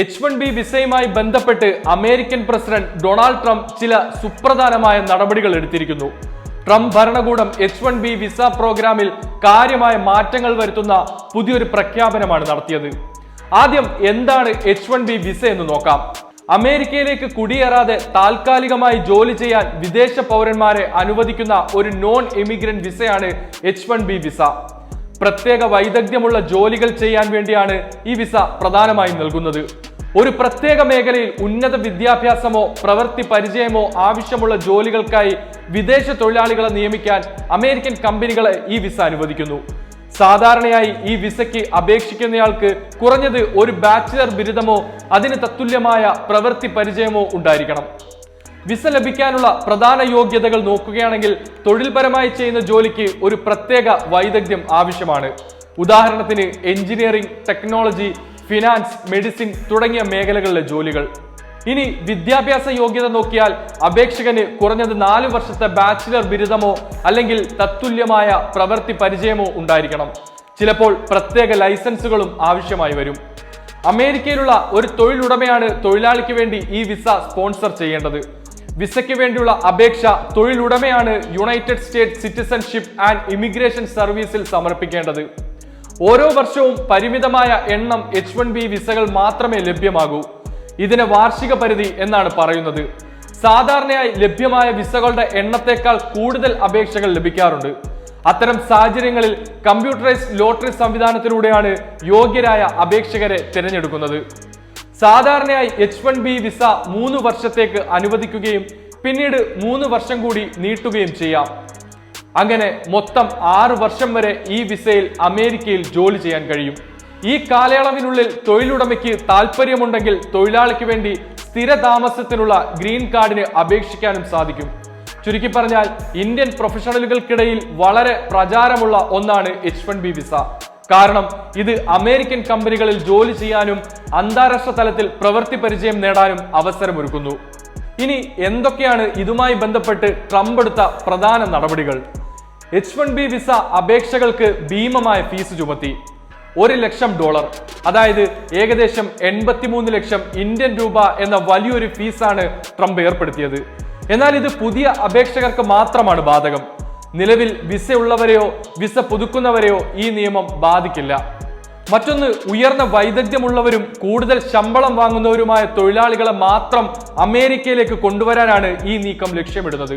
H one B വിസയുമായി ബന്ധപ്പെട്ട് American president Donald Trump ചില സുപ്രധാനമായ നടപടികൾ എടുത്തിരിക്കുന്നു. ട്രംപ് ഭരണകൂടം എച്ച് വൺ ബി വിസ പ്രോഗ്രാമിൽ കാര്യമായ മാറ്റങ്ങൾ വരുത്തുന്ന പുതിയൊരു പ്രഖ്യാപനമാണ് നടത്തിയത്. ആദ്യം എന്താണ് എച്ച് വൺ ബി വിസ എന്ന് നോക്കാം. അമേരിക്കയിലേക്ക് കുടിയേറാതെ താൽക്കാലികമായി ജോലി ചെയ്യാൻ വിദേശ പൗരന്മാരെ അനുവദിക്കുന്ന ഒരു നോൺ ഇമിഗ്രന്റ് വിസയാണ് എച്ച് വൺ ബി വിസ. പ്രത്യേക വൈദഗ്ധ്യമുള്ള ജോലികൾ ചെയ്യാൻ വേണ്ടിയാണ് ഈ വിസ പ്രധാനമായും നൽകുന്നത്. ഒരു പ്രത്യേക മേഖലയിൽ ഉന്നത വിദ്യാഭ്യാസമോ പ്രവൃത്തി പരിചയമോ ആവശ്യമുള്ള ജോലികൾക്കായി വിദേശ തൊഴിലാളികളെ നിയമിക്കാൻ അമേരിക്കൻ കമ്പനികളെ ഈ വിസ അനുവദിക്കുന്നു. സാധാരണയായി ഈ വിസയ്ക്ക് അപേക്ഷിക്കുന്നയാൾക്ക് കുറഞ്ഞത് ഒരു ബാച്ചിലർ ബിരുദമോ അതിന് തത്തുല്യമായ പ്രവൃത്തി പരിചയമോ ഉണ്ടായിരിക്കണം. വിസ ലഭിക്കാനുള്ള പ്രധാന യോഗ്യതകൾ നോക്കുകയാണെങ്കിൽ തൊഴിൽപരമായി ചെയ്യുന്ന ജോലിക്ക് ഒരു പ്രത്യേക വൈദഗ്ധ്യം ആവശ്യമാണ്. ഉദാഹരണത്തിന് എഞ്ചിനീയറിംഗ് ടെക്നോളജി ഫിനാൻസ് മെഡിസിൻ തുടങ്ങിയ മേഖലകളിലെ ജോലികൾ. ഇനി വിദ്യാഭ്യാസ യോഗ്യത നോക്കിയാൽ അപേക്ഷകന് കുറഞ്ഞത് നാല് വർഷത്തെ ബാച്ചിലർ ബിരുദമോ അല്ലെങ്കിൽ തത്തുല്യമായ പ്രവൃത്തി പരിചയമോ ഉണ്ടായിരിക്കണം. ചിലപ്പോൾ പ്രത്യേക ലൈസൻസുകളും ആവശ്യമായി വരും. അമേരിക്കയിലുള്ള ഒരു തൊഴിലുടമയാണ് തൊഴിലാളിക്ക് വേണ്ടി ഈ വിസ സ്പോൺസർ ചെയ്യേണ്ടത്. വിസയ്ക്ക് വേണ്ടിയുള്ള അപേക്ഷ തൊഴിലുടമയാണ് United State citizenship and immigration സർവീസിൽ സമർപ്പിക്കേണ്ടത്. ഓരോ വർഷവും പരിമിതമായ എണ്ണം എച്ച് വൺ ബി വിസകൾ മാത്രമേ ലഭ്യമാകൂ. ഇതിന് വാർഷിക പരിധി എന്നാണ് പറയുന്നത്. സാധാരണയായി ലഭ്യമായ വിസകളുടെ എണ്ണത്തേക്കാൾ കൂടുതൽ അപേക്ഷകൾ ലഭിക്കാറുണ്ട്. അത്തരം സാഹചര്യങ്ങളിൽ കമ്പ്യൂട്ടറൈസ്ഡ് ലോട്ടറി സംവിധാനത്തിലൂടെയാണ് യോഗ്യരായ അപേക്ഷകരെ തിരഞ്ഞെടുക്കുന്നത്. സാധാരണയായി എച്ച് വൺ ബി വിസ മൂന്ന് വർഷത്തേക്ക് അനുവദിക്കുകയും പിന്നീട് മൂന്ന് വർഷം കൂടി നീട്ടുകയും ചെയ്യാം. അങ്ങനെ മൊത്തം ആറ് വർഷം വരെ ഈ വിസയിൽ അമേരിക്കയിൽ ജോലി ചെയ്യാൻ കഴിയും. ഈ കാലയളവിനുള്ളിൽ തൊഴിലുടമയ്ക്ക് താല്പര്യമുണ്ടെങ്കിൽ തൊഴിലാളിക്ക് വേണ്ടി സ്ഥിര താമസത്തിനുള്ള ഗ്രീൻ കാർഡിന് അപേക്ഷിക്കാനും സാധിക്കും. ചുരുക്കി പറഞ്ഞാൽ ഇന്ത്യൻ പ്രൊഫഷണലുകൾക്കിടയിൽ വളരെ പ്രചാരമുള്ള ഒന്നാണ് എച്ച് വൺ ബി വിസ കാരണം ഇത് അമേരിക്കൻ കമ്പനികളിൽ ജോലി ചെയ്യാനും അന്താരാഷ്ട്ര തലത്തിൽ പ്രവൃത്തി പരിചയം നേടാനും അവസരമൊരുക്കുന്നു. ഇനി എന്തൊക്കെയാണ് ഇതുമായി ബന്ധപ്പെട്ട് ട്രംപ് എടുത്ത പ്രധാന നടപടികൾ? എച്ച് വൺ ബി വിസ അപേക്ഷകൾക്ക് ഭീമമായ ഫീസ് ചുമത്തി. ഒരു ലക്ഷം ഡോളർ. അതായത് ഏകദേശം എൺപത്തിമൂന്ന് ലക്ഷം ഇന്ത്യൻ രൂപ എന്ന വലിയൊരു ഫീസാണ് ട്രംപ് ഏർപ്പെടുത്തിയത്. എന്നാൽ ഇത് പുതിയ അപേക്ഷകർക്ക് മാത്രമാണ് ബാധകം. നിലവിൽ വിസ ഉള്ളവരെയോ വിസ പുതുക്കുന്നവരെയോ ഈ നിയമം ബാധിക്കില്ല. മറ്റൊന്ന് ഉയർന്ന വൈദഗ്ധ്യമുള്ളവരും കൂടുതൽ ശമ്പളം വാങ്ങുന്നവരുമായ തൊഴിലാളികളെ മാത്രം അമേരിക്കയിലേക്ക് കൊണ്ടുവരാനാണ് ഈ നീക്കം ലക്ഷ്യമിടുന്നത്.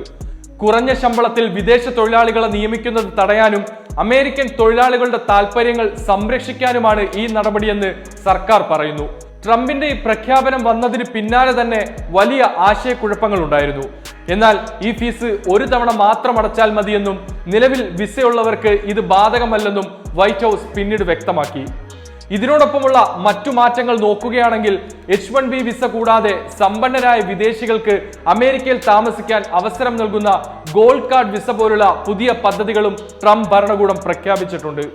കുറഞ്ഞ ശമ്പളത്തിൽ വിദേശ തൊഴിലാളികളെ നിയമിക്കുന്നത് തടയാനും അമേരിക്കൻ തൊഴിലാളികളുടെ താൽപ്പര്യങ്ങൾ സംരക്ഷിക്കാനുമാണ് ഈ നടപടിയെന്ന് സർക്കാർ പറയുന്നു. ട്രംപിന്റെ ഈ പ്രഖ്യാപനം വന്നതിന് പിന്നാലെ തന്നെ വലിയ ആശയക്കുഴപ്പങ്ങൾ ഉണ്ടായിരുന്നു എന്നാൽ ഈ ഫീസ് ഒരു തവണ മാത്രം അടച്ചാൽ മതിയെന്നും നിലവിൽ വിസയുള്ളവർക്ക് ഇത് ബാധകമല്ലെന്നും വൈറ്റ് ഹൗസ് പിന്നീട് വ്യക്തമാക്കി. ഇതിനോടൊപ്പമുള്ള മറ്റു മാറ്റങ്ങൾ നോക്കുകയാണെങ്കിൽ എച്ച് വൺ ബി വിസ കൂടാതെ സമ്പന്നരായ വിദേശികൾക്ക് അമേരിക്കയിൽ താമസിക്കാൻ അവസരം നൽകുന്ന ഗോൾഡ് കാർഡ് വിസ പോലുള്ള പുതിയ പദ്ധതികളും ട്രംപ് ഭരണകൂടം പ്രഖ്യാപിച്ചിട്ടുണ്ട്.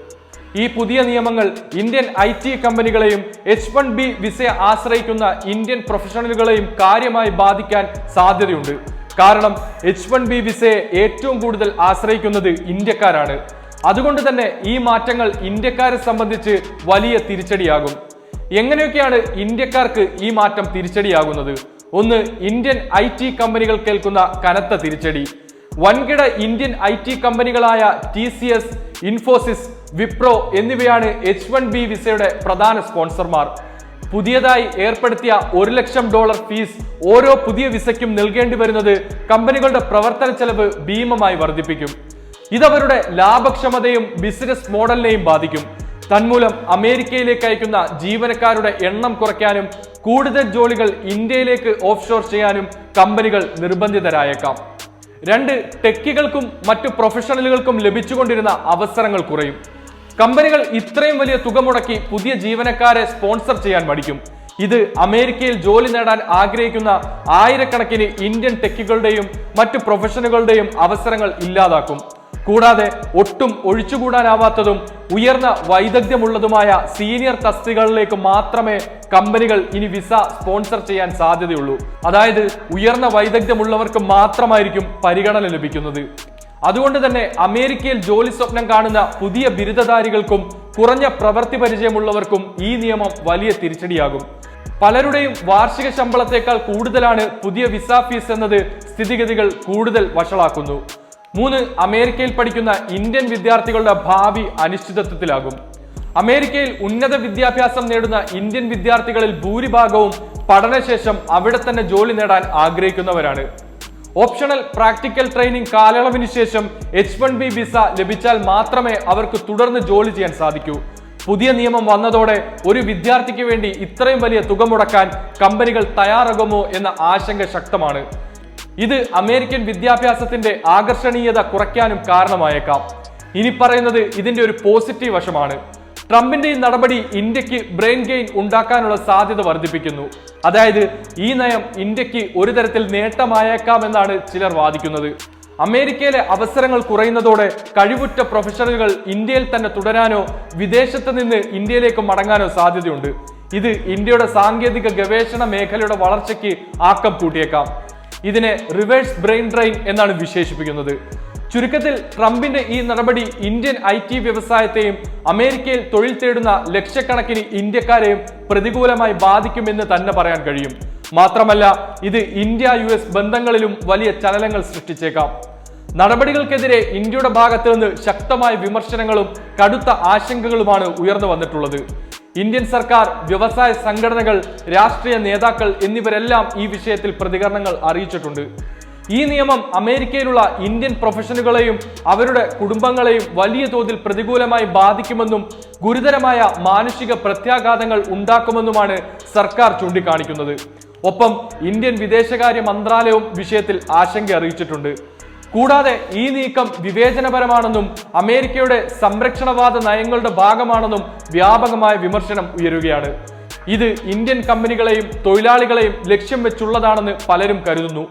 ഈ പുതിയ നിയമങ്ങൾ ഇന്ത്യൻ ഐ ടി കമ്പനികളെയും എച്ച് വൺ ബി വിസയെ ആശ്രയിക്കുന്ന ഇന്ത്യൻ പ്രൊഫഷണലുകളെയും കാര്യമായി ബാധിക്കാൻ സാധ്യതയുണ്ട്. കാരണം എച്ച് വൺ ബി വിസയെ ഏറ്റവും കൂടുതൽ ആശ്രയിക്കുന്നത് ഇന്ത്യക്കാരാണ്. അതുകൊണ്ട് തന്നെ ഈ മാറ്റങ്ങൾ ഇന്ത്യക്കാരെ സംബന്ധിച്ച് വലിയ തിരിച്ചടിയാകും. എങ്ങനെയൊക്കെയാണ് ഇന്ത്യക്കാർക്ക് ഈ മാറ്റം തിരിച്ചടിയാകുന്നത്? ഒന്ന് ഇന്ത്യൻ ഐ ടി കമ്പനികൾ കേൾക്കുന്ന കനത്ത തിരിച്ചടി. വൻകിട Indian I T കമ്പനികളായ T C S Infosys Wipro എന്നിവയാണ് എച്ച് വൺ ബി വിസയുടെ പ്രധാന സ്പോൺസർമാർ. പുതിയതായി ഏർപ്പെടുത്തിയ ഒരു ലക്ഷം ഡോളർ ഫീസ് ഓരോ പുതിയ വിസയ്ക്കും നൽകേണ്ടി വരുന്നത് കമ്പനികളുടെ പ്രവർത്തന ചെലവ് ഭീമമായി വർദ്ധിപ്പിക്കും. ഇതവരുടെ ലാഭക്ഷമതയും ബിസിനസ് മോഡലിനെയും ബാധിക്കും. തന്മൂലം അമേരിക്കയിലേക്ക് അയക്കുന്ന ജീവനക്കാരുടെ എണ്ണം കുറയ്ക്കാനും കൂടുതൽ ജോലികൾ ഇന്ത്യയിലേക്ക് ഓഫ്ഷോർ ചെയ്യാനും കമ്പനികൾ നിർബന്ധിതരായേക്കാം. രണ്ട് ടെക്കികൾക്കും മറ്റു പ്രൊഫഷണലുകൾക്കും ലഭിച്ചുകൊണ്ടിരുന്ന അവസരങ്ങൾ കുറയും. കമ്പനികൾ ഇത്രയും വലിയ തുക മുടക്കി പുതിയ ജീവനക്കാരെ സ്പോൺസർ ചെയ്യാൻ മടിക്കും. ഇത് അമേരിക്കയിൽ ജോലി നേടാൻ ആഗ്രഹിക്കുന്ന ആയിരക്കണക്കിന് ഇന്ത്യൻ ടെക്കുകളുടെയും മറ്റ് പ്രൊഫഷനുകളുടെയും അവസരങ്ങൾ ഇല്ലാതാക്കും. കൂടാതെ ഒട്ടും ഒഴിച്ചുകൂടാനാവാത്തതും ഉയർന്ന വൈദഗ്ധ്യമുള്ളതുമായ സീനിയർ തസ്തികകളിലേക്ക് മാത്രമേ കമ്പനികൾ ഇനി വിസ സ്പോൺസർ ചെയ്യാൻ സാധ്യതയുള്ളൂ. അതായത് ഉയർന്ന വൈദഗ്ധ്യമുള്ളവർക്ക് മാത്രമായിരിക്കും പരിഗണന ലഭിക്കുന്നത്. അതുകൊണ്ട് തന്നെ അമേരിക്കയിൽ ജോലി സ്വപ്നം കാണുന്ന പുതിയ ബിരുദധാരികൾക്കും കുറഞ്ഞ പ്രവൃത്തി പരിചയമുള്ളവർക്കും ഈ നിയമം വലിയ തിരിച്ചടിയാകും. പലരുടെയും വാർഷിക ശമ്പളത്തേക്കാൾ കൂടുതലാണ് പുതിയ വിസ ഫീസ് എന്നത് സ്ഥിതിഗതികൾ കൂടുതൽ വഷളാക്കുന്നു. മൂന്ന് അമേരിക്കയിൽ പഠിക്കുന്ന ഇന്ത്യൻ വിദ്യാർത്ഥികളുടെ ഭാവി അനിശ്ചിതത്വത്തിലാകും. അമേരിക്കയിൽ ഉന്നത വിദ്യാഭ്യാസം നേടുന്ന ഇന്ത്യൻ വിദ്യാർത്ഥികളിൽ ഭൂരിഭാഗവും പഠനശേഷം അവിടെ തന്നെ ജോലി നേടാൻ ആഗ്രഹിക്കുന്നവരാണ്. ഓപ്ഷണൽ പ്രാക്ടിക്കൽ ട്രെയിനിങ് കാലയളവിന് ശേഷം എച്ച് വൺ ബി വിസ ലഭിച്ചാൽ മാത്രമേ അവർക്ക് തുടർന്ന് ജോലി ചെയ്യാൻ സാധിക്കൂ. പുതിയ നിയമം വന്നതോടെ ഒരു വിദ്യാർത്ഥിക്ക് വേണ്ടി ഇത്രയും വലിയ തുക മുടക്കാൻ കമ്പനികൾ തയ്യാറാകുമോ എന്ന ആശങ്ക ശക്തമാണ്. ഇത് അമേരിക്കൻ വിദ്യാഭ്യാസത്തിന്റെ ആകർഷണീയത കുറയ്ക്കാനും കാരണമായേക്കാം. ഇനി പറയുന്നത് ഇതിന്റെ ഒരു പോസിറ്റീവ് വശമാണ്. ട്രംപിന്റെ ഈ നടപടി ഇന്ത്യയ്ക്ക് ബ്രെയിൻ ഗെയിൻ ഉണ്ടാക്കാനുള്ള സാധ്യത വർദ്ധിപ്പിക്കുന്നു. അതായത് ഈ നയം ഇന്ത്യയ്ക്ക് ഒരു തരത്തിൽ നേട്ടമായേക്കാമെന്നാണ് ചിലർ വാദിക്കുന്നത്. അമേരിക്കയിലെ അവസരങ്ങൾ കുറയുന്നതോടെ കഴിവുറ്റ പ്രൊഫഷണലുകൾ ഇന്ത്യയിൽ തന്നെ തുടരാനോ വിദേശത്ത് നിന്ന് ഇന്ത്യയിലേക്ക് മടങ്ങാനോ സാധ്യതയുണ്ട്. ഇത് ഇന്ത്യയുടെ സാങ്കേതിക ഗവേഷണ മേഖലയുടെ വളർച്ചയ്ക്ക് ആക്കം കൂട്ടിയേക്കാം. ഇതിനെ റിവേഴ്സ് ബ്രെയിൻ ഡ്രെയിൻ എന്നാണ് വിശേഷിപ്പിക്കുന്നത്. ചുരുക്കത്തിൽ ട്രംപിന്റെ ഈ നടപടി ഇന്ത്യൻ ഐ ടി വ്യവസായത്തെയും അമേരിക്കയിൽ തൊഴിൽ തേടുന്ന ലക്ഷക്കണക്കിന് ഇന്ത്യക്കാരെയും പ്രതികൂലമായി ബാധിക്കുമെന്ന് തന്നെ പറയാൻ കഴിയും. മാത്രമല്ല ഇത് ഇന്ത്യ യു എസ് ബന്ധങ്ങളിലും വലിയ ചലനങ്ങൾ സൃഷ്ടിച്ചേക്കാം. നടപടികൾക്കെതിരെ ഇന്ത്യയുടെ ഭാഗത്ത് നിന്ന് ശക്തമായ വിമർശനങ്ങളും കടുത്ത ആശങ്കകളുമാണ് ഉയർന്നു വന്നിട്ടുള്ളത്. ഇന്ത്യൻ സർക്കാർ വ്യവസായ സംഘടനകൾ രാഷ്ട്രീയ നേതാക്കൾ എന്നിവരെല്ലാം ഈ വിഷയത്തിൽ പ്രതികരണങ്ങൾ അറിയിച്ചിട്ടുണ്ട്. ഈ നിയമം അമേരിക്കയിലുള്ള ഇന്ത്യൻ പ്രൊഫഷനുകളെയും അവരുടെ കുടുംബങ്ങളെയും വലിയ തോതിൽ പ്രതികൂലമായി ബാധിക്കുമെന്നും ഗുരുതരമായ മാനുഷിക പ്രത്യാഘാതങ്ങൾ ഉണ്ടാക്കുമെന്നുമാണ് സർക്കാർ ചൂണ്ടിക്കാണിക്കുന്നത്. ഒപ്പം ഇന്ത്യൻ വിദേശകാര്യ മന്ത്രാലയവും വിഷയത്തിൽ ആശങ്ക അറിയിച്ചിട്ടുണ്ട്. കൂടാതെ ഈ നീക്കം വിവേചനപരമാണെന്നും അമേരിക്കയുടെ സംരക്ഷണവാദ നയങ്ങളുടെ ഭാഗമാണെന്നും വ്യാപകമായ വിമർശനം ഉയരുകയാണ്. ഇത് ഇന്ത്യൻ കമ്പനികളെയും തൊഴിലാളികളെയും ലക്ഷ്യം വെച്ചുള്ളതാണെന്ന് പലരും കരുതുന്നു.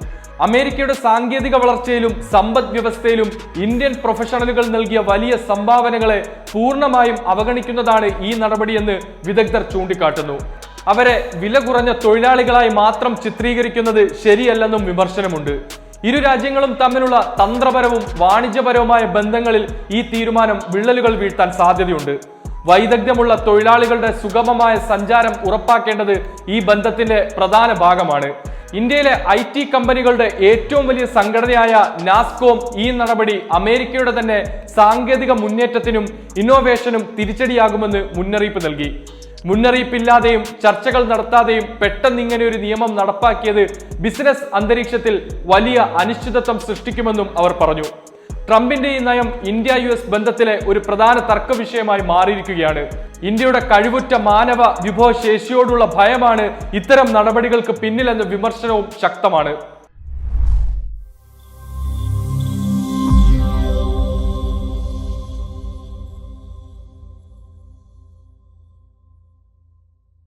അമേരിക്കയുടെ സാങ്കേതിക വളർച്ചയിലും സമ്പദ് വ്യവസ്ഥയിലും ഇന്ത്യൻ പ്രൊഫഷണലുകൾ നൽകിയ വലിയ സംഭാവനകളെ പൂർണമായും അവഗണിക്കുന്നതാണ് ഈ നടപടിയെന്ന് വിദഗ്ധർ ചൂണ്ടിക്കാട്ടുന്നു. അവരെ വില കുറഞ്ഞ തൊഴിലാളികളായി മാത്രം ചിത്രീകരിക്കുന്നത് ശരിയല്ലെന്നും വിമർശനമുണ്ട്. ഇരു രാജ്യങ്ങളും തമ്മിലുള്ള തന്ത്രപരവും വാണിജ്യപരവുമായ ബന്ധങ്ങളിൽ ഈ തീരുമാനം വിള്ളലുകൾ വീഴ്ത്താൻ സാധ്യതയുണ്ട്. വൈദഗ്ധ്യമുള്ള തൊഴിലാളികളുടെ സുഗമമായ സഞ്ചാരം ഉറപ്പാക്കേണ്ടത് ഈ ബന്ധത്തിന്റെ പ്രധാന ഭാഗമാണ്. ഇന്ത്യയിലെ ഐ ടി കമ്പനികളുടെ ഏറ്റവും വലിയ സംഘടനയായ നാസ്കോം ഈ നടപടി അമേരിക്കയുടെ തന്നെ സാങ്കേതിക മുന്നേറ്റത്തിനും ഇന്നോവേഷനും തിരിച്ചടിയാകുമെന്ന് മുന്നറിയിപ്പ് നൽകി. മുന്നറിയിപ്പില്ലാതെയും ചർച്ചകൾ നടത്താതെയും പെട്ടെന്ന് ഇങ്ങനെ ഒരു നിയമം നടപ്പാക്കിയത് ബിസിനസ് അന്തരീക്ഷത്തിൽ വലിയ അനിശ്ചിതത്വം സൃഷ്ടിക്കുമെന്നും അവർ പറഞ്ഞു. ട്രംപിന്റെ ഈ നയം ഇന്ത്യ യു ബന്ധത്തിലെ ഒരു പ്രധാന തർക്ക വിഷയമായി മാറിയിരിക്കുകയാണ്. ഇന്ത്യയുടെ കഴിവുറ്റ മാനവ വിഭവശേഷിയോടുള്ള ഭയമാണ് ഇത്തരം നടപടികൾക്ക് പിന്നിലെന്ന വിമർശനവും ശക്തമാണ്.